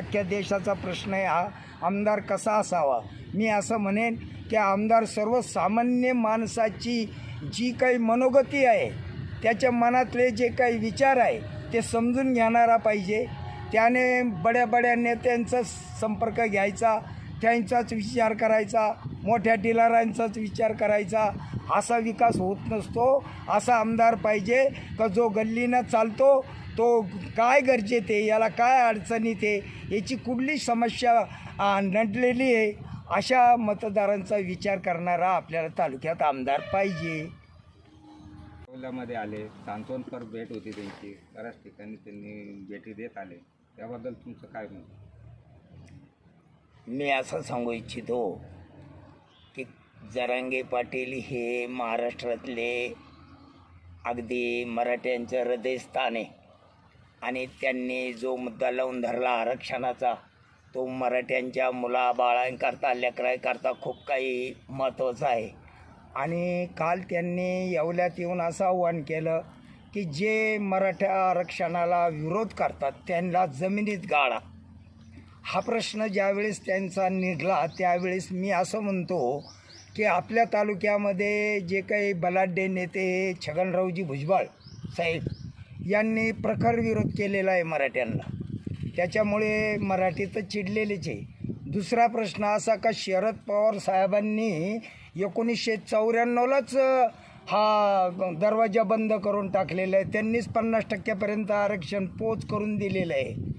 अख्ख्या देशाचा प्रश्न आहे हा आमदार कसा असावा? मी असं म्हणेन की आमदार सर्वसामान्य माणसाची जी काही मनोगती आहे त्याच्या मनातले जे काही विचार आहे ते समजून घेणारा पाहिजे. त्याने बड्या बड्या नेत्यांचा संपर्क घ्यायचा त्यांचाच विचार करायचा मोठ्या डिलरांचाच विचार करायचा. असा विकास होत नसतो. असा आमदार पाहिजे का जो गल्लीनं चालतो तो काय गरजेत आहे याला काय अडचणीत आहे याची कुठली समस्या नडलेली आहे अशा मतदारांचा विचार करणारा आपल्याला तालुक्यात आमदार पाहिजे. मध्ये आले सांत्वनपर भेट होती त्यांची. बऱ्याच ठिकाणी त्यांनी भेटी देत आले. त्याबद्दल तुमचं काय म्हणतं मी असं सांगू इच्छितो की जरांगे पाटील हे महाराष्ट्रातले अगदी मराठ्यांचं हृदयस्थान आहे आणि त्यांनी जो मुद्दा लावून धरला आरक्षणाचा तो मराठ्यांच्या मुलाबाळांकरता लेकरांकरता खूप काही महत्त्वाचा आहे. आणि काल त्यांनी येवल्यात येऊन असं आव्हान केलं की जे मराठा आरक्षणाला विरोध करतात त्यांना जमिनीत गाळा. हा प्रश्न ज्यावेळेस त्यांचा निघला त्यावेळेस मी असं म्हणतो की आपल्या तालुक्यामध्ये जे काही बलाढ्य नेते छगनरावजी भुजबळ साहेब यांनी प्रखर विरोध केलेला आहे मराठ्यांना. त्याच्यामुळे मराठी तर चिडलेलेच आहे. दुसरा प्रश्न असा का शरद पवार साहेबांनी एकोणीसशे चौऱ्याण्णवलाच हा दरवाजा बंद करून टाकलेला आहे. त्यांनीच पन्नास टक्क्यापर्यंत आरक्षण पोच करून दिलेलं आहे.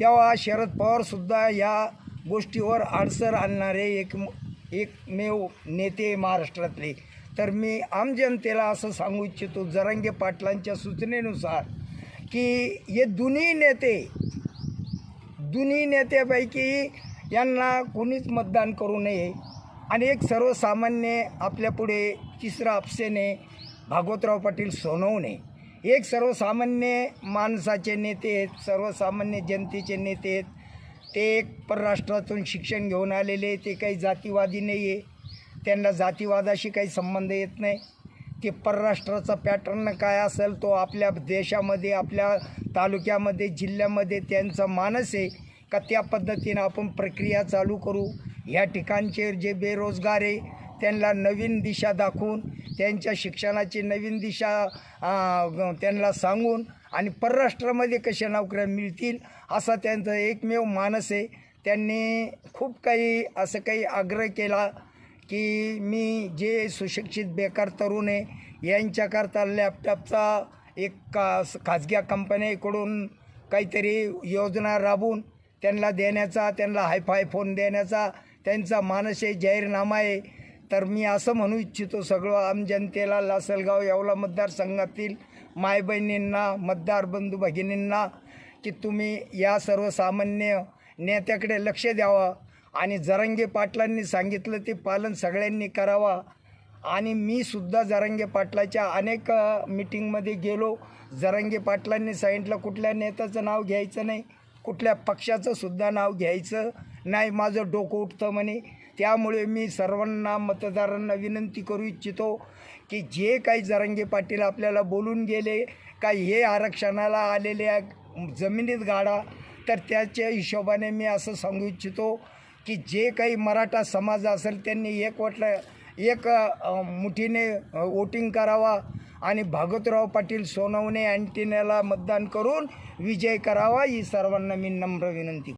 तेव्हा शरद पवारसुद्धा या गोष्टीवर अडसर आणणारे एक एकमेव नेते महाराष्ट्रातले. तर मी आम जनतेला असं सांगू इच्छितो जरांगे पाटलांच्या सूचनेनुसार की हे दोन्ही नेते दोन्ही नेत्यापैकी यांना कोणीच मतदान करू नये आणि एक सर्वसामान्य आपल्यापुढे तिसरा आपसेने भागवतराव पाटील सोनवणे. एक सर्वसामान्य माणसाचे नेते आहेत सर्वसामान्य जनतेचे नेते आहेत. ते एक परराष्ट्रातून शिक्षण घेऊन आलेले ते काही जातीवादी नाही आहे त्यांना जातीवादाशी काही संबंध येत नाही. ते परराष्ट्राचा पॅटर्न काय असेल तो आपल्या देशामध्ये आपल्या तालुक्यामध्ये जिल्ह्यामध्ये त्यांचा मानस आहे का त्या पद्धतीनं आपण प्रक्रिया चालू करू? ह्या ठिकाणचे जे बेरोजगार आहे त्यांना नवीन दिशा दाखवून त्यांच्या शिक्षणाची नवीन दिशा त्यांना सांगून आणि परराष्ट्रामध्ये कशा नोकऱ्या मिळतील असा त्यांचा एकमेव मानस आहे. त्यांनी खूप काही असं काही आग्रह केला की मी जे सुशिक्षित बेकार तरुण आहे यांच्याकरता लॅपटॉपचा एक का खाजगी कंपनीकडून काहीतरी योजना राबवून त्यांना देण्याचा त्यांना हायफाय फोन देण्याचा त्यांचा मानस आहे जाहीरनामा आहे. तर मी असं म्हणू इच्छितो सगळं आम जनतेला लासलगाव येवला मतदारसंघातील माय बहिणींना मतदार बंधू भगिनींना की तुम्ही या सर्वसामान्य नेत्याकडे लक्ष द्यावं आणि जरंगे पाटलांनी सांगितलं ते पालन सगळ्यांनी करावा. आणि मी सुद्धा जरंगे पाटलाच्या अनेक मिटिंगमध्ये गेलो. जरंगे पाटलांनी सांगितलं कुठल्या नेत्याचं नाव घ्यायचं नाही. कुठल्या पक्षाचं सुद्धा नाव घ्यायचं नाही माझं डोकं उठतं म्हणे. त्यामुळे मी सर्वांना मतदारांना विनंती करू इच्छितो की जे काही जरंगे पाटील आपल्याला बोलून गेले का हे आरक्षणाला आलेल्या जमिनीत गाडा तर त्याच्या हिशोबाने मी असं सांगू इच्छितो की जे काही मराठा समाज असेल त्यांनी एक वाटलं एक मुठीने वोटिंग करावा. आणि भागवतराव पाटील सोनवणे अँटिनेला मतदान करून विजय करावा ही सर्वांना मी नम्र विनंती